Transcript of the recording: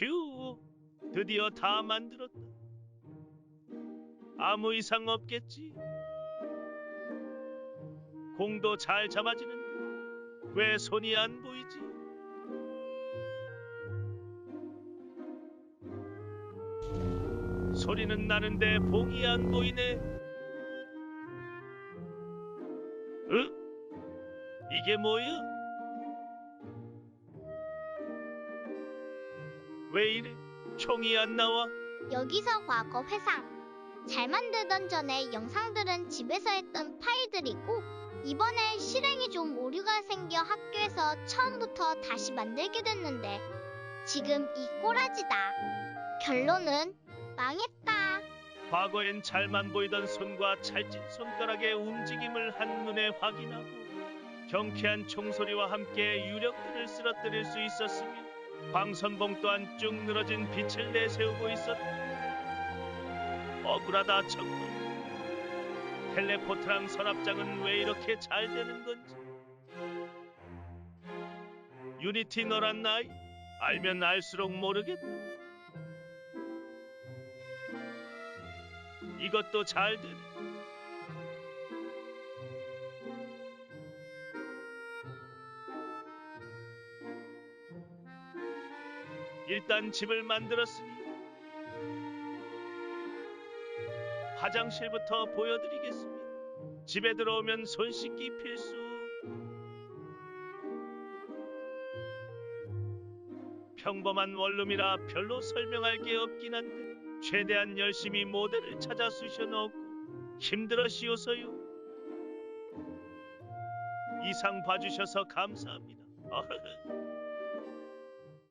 휴, 드디어 다 만들었다. 아무 이상 없겠지. 공도 잘 잡아지는데 왜 손이 안 보이지? 소리는 나는데 봉이 안 보이네. 으? 이게 뭐야? 왜 이래? 총이 안 나와? 여기서 과거 회상. 잘 만들던 전에 영상들은 집에서 했던 파일들이고 이번에 실행에 좀 오류가 생겨 학교에서 처음부터 다시 만들게 됐는데 지금 이 꼬라지다. 결론은 망했다. 과거엔 잘만 보이던 손과 찰진 손가락의 움직임을 한눈에 확인하고 경쾌한 총소리와 함께 유력들을 쓰러뜨릴 수 있었으며 광선봉 또한 쭉 늘어진 빛을 내세우고 있었다. 억울하다 정말. 텔레포트랑 서랍장은 왜 이렇게 잘 되는 건지. 유니티 너란 나이? 알면 알수록 모르겠다. 이것도 잘 되네. 일단 집을 만들었으니 화장실부터 보여드리겠습니다. 집에 들어오면 손 씻기 필수. 평범한 원룸이라 별로 설명할 게 없긴 한데 최대한 열심히 모델을 찾아 쑤셔 넣었고 힘들어 씌워서요. 이상 봐주셔서 감사합니다.